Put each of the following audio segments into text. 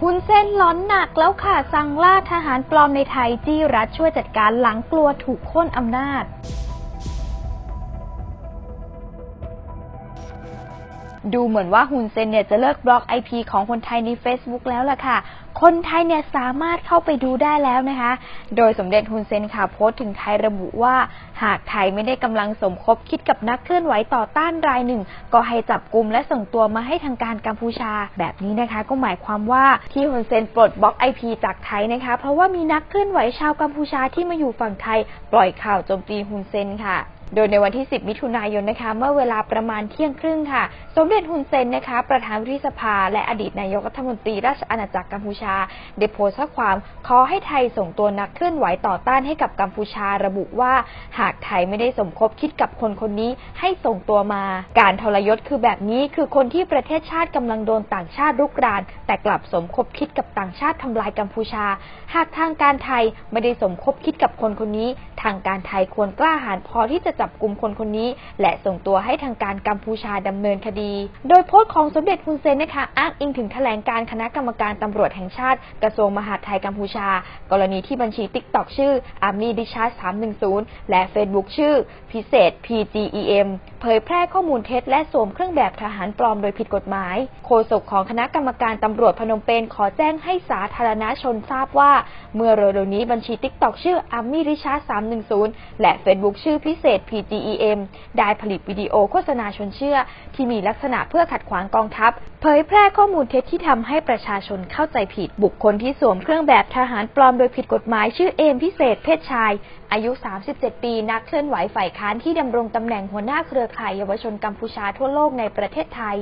คุณเส้นล้อนหนักแล้วค่ะสั่งล่าทหารปลอมในไทยจี้รัฐช่วยจัดการหลังกลัวถูกค้นอำนาจ ดูเหมือนว่าฮุนเซนเนี่ยจะเลิกบล็อก IP ของคนไทยใน Facebook แล้วล่ะค่ะ คนไทยเนี่ยสามารถเข้าไปดูได้แล้วนะคะ โดยสมเด็จฮุนเซนค่ะโพสต์ถึงไทยระบุว่า หากไทยไม่ได้กำลังสมคบคิดกับนักเคลื่อนไหวต่อต้านรายหนึ่ง ก็ให้จับกลุ่มและส่งตัวมาให้ทางการกัมพูชา แบบนี้นะคะ ก็หมายความว่าที่ฮุนเซนปลดบล็อก IP จากไทยนะคะ เพราะว่ามีนักเคลื่อนไหวชาวกัมพูชาที่มาอยู่ฝั่งไทย ปล่อยข่าวโจมตีฮุนเซนค่ะ โดยในวันที่ 10 มิถุนายนนะคะ เมื่อเวลาประมาณเที่ยงครึ่งค่ะ สมเด็จฮุนเซนนะคะ ประธานวุฒิสภา และอดีตนายกรัฐมนตรีราชอาณาจักรกัมพูชา ได้โพสต์ข้อความขอให้ไทยส่งตัวนักเคลื่อนไหวต่อต้านให้กับกัมพูชาระบุว่า หากไทยไม่ได้สมคบคิดกับคนคนนี้ให้ส่งตัวมา การทรยศคือแบบนี้คือคนที่ประเทศชาติกำลังโดนต่างชาติรุกราน แต่กลับสมคบคิดกับต่างชาติทำลายกัมพูชา หากทางการไทยไม่ได้สมคบคิดกับคนคนนี้ ทางการไทยควรกล้าหาญพอที่จะจับกลุ่มคนคนนี้ และส่งตัวให้ทางการกัมพูชาดำเนินคดี โดยโพสต์ของสมเด็จฮุนเซนนะคะ อ้างอิงถึงแถลงการคณะกรรมการตำรวจแห่งชาติ กระทรวงมหาดไทยกัมพูชา กรณีที่บัญชีติ๊กตอกชื่อ Army d i c h a r g 310 และ Facebook ชื่อ พิเศษ PGEM เผยแพร่ข้อมูลเท็จและสวมเครื่องแบบทหารปลอมโดยผิดกฎหมาย โฆษกของคณะกรรมการตำรวจพนมเปญขอแจ้งให้สาธารณชนทราบว่า เมื่อเร็วๆนี้บัญชีติ๊กตอกชื่อ Army d i c h a r g 310 และ Facebook ชื่อพิเศษ PGEM ได้ผลิตวิดีโอโฆษณาชวนเชื่อ ที่มีลักษณะเพื่อขัดขวางกองทัพ เผยแพร่ข้อมูลเท็จที่ทำให้ประชาชนเข้าใจผิด บุคคลที่สวมเครื่องแบบทหารปลอมโดยผิดกฎหมายชื่อเอมพิเศษเพศชาย อายุ 37 ปีนักเคลื่อนไหวฝ่ายค้านที่ดำรงตำแหน่งหัวหน้าเครือข่ายเยาวชนกัมพูชาทั่วโลกในประเทศไทย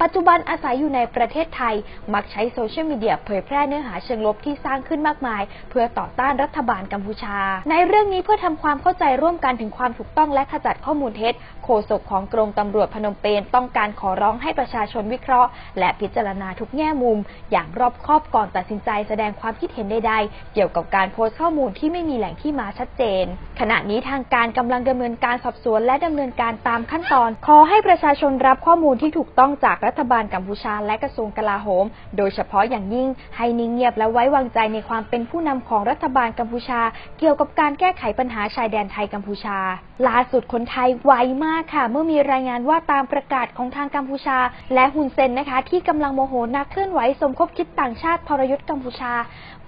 ปัจจุบันอาศัยอยู่ในประเทศไทย มักใช้โซเชียลมีเดียเผยแพร่เนื้อหาเชิงลบที่สร้างขึ้นมากมาย เพื่อต่อต้านรัฐบาลกัมพูชา ในเรื่องนี้เพื่อทำความเข้าใจร่วมกันถึงความถูกต้องและขจัดข้อมูลเท็จ โฆษกของกรมตำรวจพนมเปญต้องการขอร้องให้ประชาชนวิเคราะห์ และพิจารณาทุกแง่มุม อย่างรอบคอบก่อนตัดสินใจแสดงความคิดเห็นใดๆ เกี่ยวกับการโพสต์ข้อมูลที่ไม่มีแหล่งที่มาชัดเจน ขณะนี้ทางการกำลังดำเนินการสอบสวนและดำเนินการตามขั้นตอน ขอให้ประชาชนรับข้อมูลที่ถูกต้องจากรัฐบาลกัมพูชาและกระทรวงกลาโหม โดยเฉพาะอย่างยิ่งให้นิ่งเงียบและไว้วางใจในความเป็นผู้นำของรัฐบาลกัมพูชา เกี่ยวกับการแก้ไขปัญหาชายแดนไทยกัมพูชา หล่าาสุดคนไทยไวมากค่ะ เมื่อมีรายงานว่าตามประกาศของทางกัมพูชา และฮุนเซนนะคะ ที่กำลังโมโหนักเคลื่อนไหวสมคบคิดต่างชาติทรยศกัมพูชา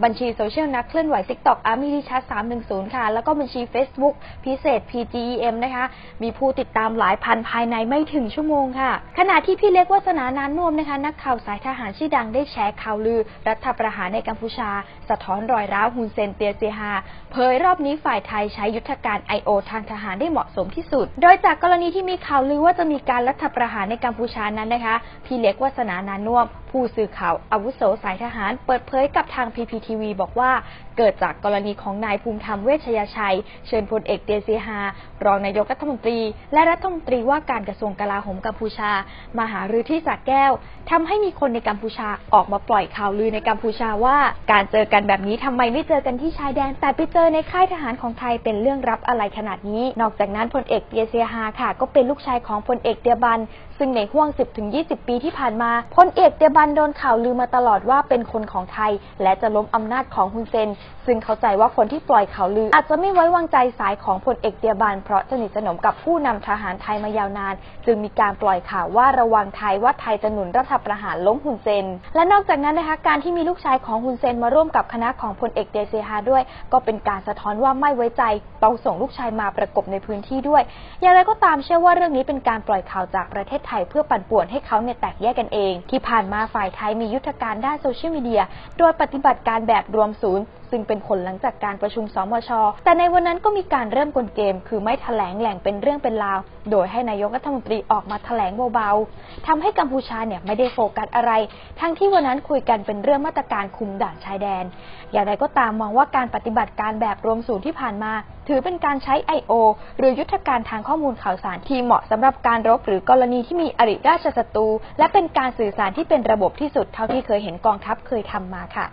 บัญชีโซเชียลนักเคลื่อนไหว TikTok อาร์มี่ดิชัส310ค่ะ แล้วก็บัญชี Facebook พิเศษ PGEM นะคะ มีผู้ติดตามหลายพันภายในไม่ถึงชั่วโมงค่ะ ขณะที่พี่เล็กวัฒนานานนวมนะคะ นักข่าวสายทหารชื่อดังได้แชร์ข่าวลือ รัฐประหารในกัมพูชา สะท้อนรอยร้าวฮุนเซนเตียเซฮาเผยรอบนี้ฝ่ายไทยใช้ยุทธการ I.O. ทางทหารได้เหมาะสมที่สุด โดยจากกรณีที่มีข่าวลือว่าจะมีการรัฐประหารในกัมพูชานั้นนะคะ พี่เล็กวัฒนานานวม ผู้สื่อข่าวอาวุโสสายทหารเปิดเผยกับทาง PPTV บอกว่า เกิดจากกรณีของนายภูมิธรรมเวชยชัย เชิญพลเอกเตียเซีฮา รองนายกรัฐมนตรี และรัฐมนตรีว่าการกระทรวงกลาโหมกัมพูชา มาหารือที่สักแก้วทำให้มีคนในกัมพูชาออกมาปล่อยข่าวลือในกัมพูชาว่า การเจอกันแบบนี้ทำไมไม่เจอกันที่ชายแดน แต่ไปเจอในค่ายทหารของไทยเป็นเรื่องรับอะไรขนาดนี้ นอกจากนั้นพลเอกเตียเซีฮาค่ะ ก็เป็นลูกชายของพลเอกเตียบัน ซึ่งในห่วง 10-20 ปีที่ผ่านมาพลเอกเตียบันโดนข่าวลือมาตลอดว่าเป็นคนของไทย และจะล้มอำนาจของฮุนเซน ซึ่งเข้าใจว่าคนที่ปล่อยข่าวลือ อาจจะไม่ไว้วางใจสายของพลเอกเตียบันเพราะสนิทสนมกับผู้นำทหารไทยมายาวนาน จึงมีการปล่อยข่าวว่าระวังไทยว่าไทยจะหนุนรัฐประหารล้มฮุนเซน และนอกจากนั้นนะคะการที่มีลูกชายของฮุนเซนมาร่วมกับคณะของพลเอกเดเซฮาด้วย ก็เป็นการสะท้อนว่าไม่ไว้ใจต้องส่งลูกชายมาประกบในพื้นที่ด้วย อย่างไรก็ตามเชื่อว่าเรื่องนี้เป็นการปล่อยข่าวจากประเทศไทยเพื่อปั่นป่วนให้เขาเนี่ยแตกแยกกันเอง ที่ผ่านมาฝ่ายไทยมียุทธการด้านโซเชียลมีเดีย โดยปฏิบัติการแบบรวมศูนย์ ซึ่งเป็นผลหลังจากการประชุมสมช แต่ในวันนั้นก็มีการเริ่มกลเกม คือไม่แถลงแหล่งเป็นเรื่องเป็นราว โดยให้นายกรัฐมนตรีออกมาแถลงเบาๆทำให้กัมพูชาเนี่ยไม่ได้โฟกัสอะไร ทั้งที่วันนั้นคุยกันเป็นเรื่องมาตรการคุมด่านชายแดน อย่างไรก็ตามมองว่าการปฏิบัติการแบบรวมศูนย์ที่ผ่านมา ถือเป็นการใช้ I.O. หรือยุทธการทางข้อมูลข่าวสารที่เหมาะสำหรับการรบหรือกรณีที่มีอริราชศัตรูและเป็นการสื่อสารที่เป็นระบบที่สุดเท่าที่เคยเห็นกองทัพเคยทำมาค่ะ